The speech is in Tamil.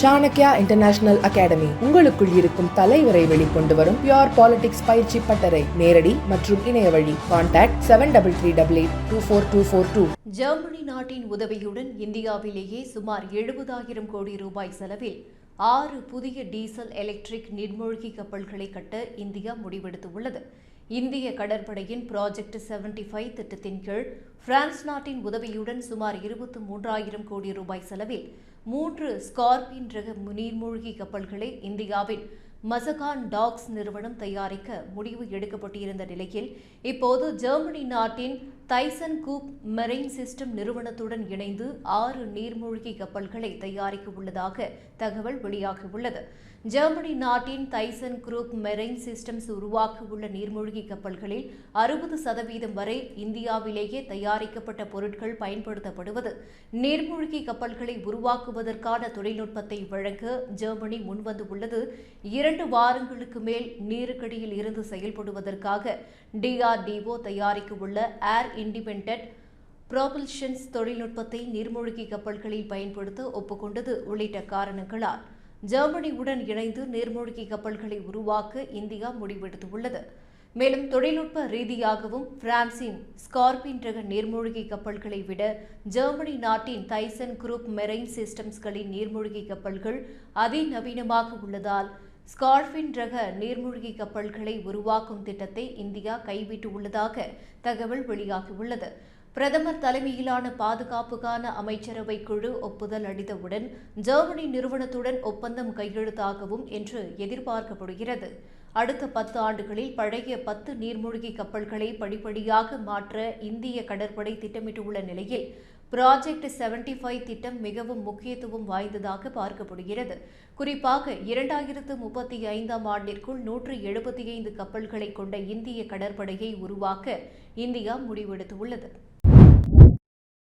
சாணக்யா இன்டர்நேஷனல் அகாடமி உங்களுக்குள் இருக்கும் தலைவரை வெளிக்கொண்டு வரும் பியோர் பாலிடிக்ஸ் பயிற்சி பட்டறை. நேரடி மற்றும் இணைய வழி. Contact seven double three double eight two four two four two Germany நாட்டின் உதவியுடன் இந்தியாவிலேயே சுமார் எழுபதாயிரம் கோடி ரூபாய் செலவில் ஆறு புதிய டீசல் எலக்ட்ரிக் நீர்மூழ்கி கப்பல்களை கட்ட இந்தியா முடிவெடுத்துள்ளது. இந்திய கடற்படையின் ப்ராஜெக்ட் 75 ஃபைவ் திட்டத்தின் கீழ் பிரான்ஸ் நாட்டின் உதவியுடன் சுமார் இருபத்தி மூன்றாயிரம் கோடி ரூபாய் செலவில் மூன்று ஸ்கார்பின் ரக நீர்மூழ்கி கப்பல்களை இந்தியாவின் மசகான் டாக்ஸ் நிறுவனம் தயாரிக்க முடிவு எடுக்கப்பட்டிருந்த நிலையில் இப்போது ஜெர்மனி நாட்டின் தைசன் கூப் மெரைன் சிஸ்டம் நிறுவனத்துடன் இணைந்து ஆறு நீர்மூழ்கி கப்பல்களை தயாரிக்க உள்ளதாக தகவல் வெளியாகியுள்ளது. ஜெர்மனி நாட்டின் தைசன் குரூப் மெரைன் சிஸ்டம்ஸ் உருவாக்க உள்ள நீர்மூழ்கி கப்பல்களில் அறுபது சதவீதம் வரை இந்தியாவிலேயே தயாரிக்கப்பட்ட பொருட்கள் பயன்படுத்தப்படுவது. நீர்மூழ்கி கப்பல்களை உருவாக்குவதற்கான தொழில்நுட்பத்தை வழங்க ஜெர்மனி முன்வந்து உள்ளது இரண்டு வாரங்களுக்கு மேல் நீருக்கடியில் இருந்து செயல்படுவதற்காக டிஆர்டிஓ தயாரிக்க உள்ள ஏர் இண்டிபெண்டன்ட் ப்ரோபல்ஷன்ஸ் தொழில்நுட்பத்தை நீர்மூழ்கி கப்பல்களில் பயன்படுத்த ஒப்புக்கொண்டது உள்ளிட்ட காரணங்களால் ஜெர்மனியுடன் இணைந்து நீர்மூழ்கி கப்பல்களை உருவாக்க இந்தியா முடிவெடுத்துள்ளது. மேலும் தொழில்நுட்ப ரீதியாகவும் பிரான்சின் ஸ்கார்பின் ரக நீர்மூழ்கி கப்பல்களை விட ஜெர்மனி நாட்டின் தைசன் குரூப் மெரைன் சிஸ்டம்ஸ்களின் நீர்மூழ்கி கப்பல்கள் அதிநவீனமாக உள்ளதால் ஸ்கார்பின் ரக நீர்மூழ்கி கப்பல்களை உருவாக்கும் திட்டத்தை இந்தியா கைவிட்டுள்ளதாக தகவல் வெளியாகியுள்ளது. பிரதமர் தலைமையிலான பாதுகாப்புக்கான அமைச்சரவை குழு ஒப்புதல் அளித்தவுடன் ஜெர்மனி நிறுவனத்துடன் ஒப்பந்தம் கையெழுத்தாகவும் என்று எதிர்பார்க்கப்படுகிறது. அடுத்த பத்து ஆண்டுகளில் பழைய பத்து நீர்மூழ்கி கப்பல்களை படிப்படியாக மாற்ற இந்திய கடற்படை திட்டமிட்டுள்ள நிலையில் ப்ராஜெக்ட் 75 ஃபைவ் திட்டம் மிகவும் முக்கியத்துவம் வாய்ந்ததாக பார்க்கப்படுகிறது. குறிப்பாக இரண்டாயிரத்து முப்பத்தி ஐந்தாம் ஆண்டிற்குள் நூற்று எழுபத்தி ஐந்து கப்பல்களை கொண்ட இந்திய கடற்படையை உருவாக்க இந்தியா முடிவெடுத்துள்ளது.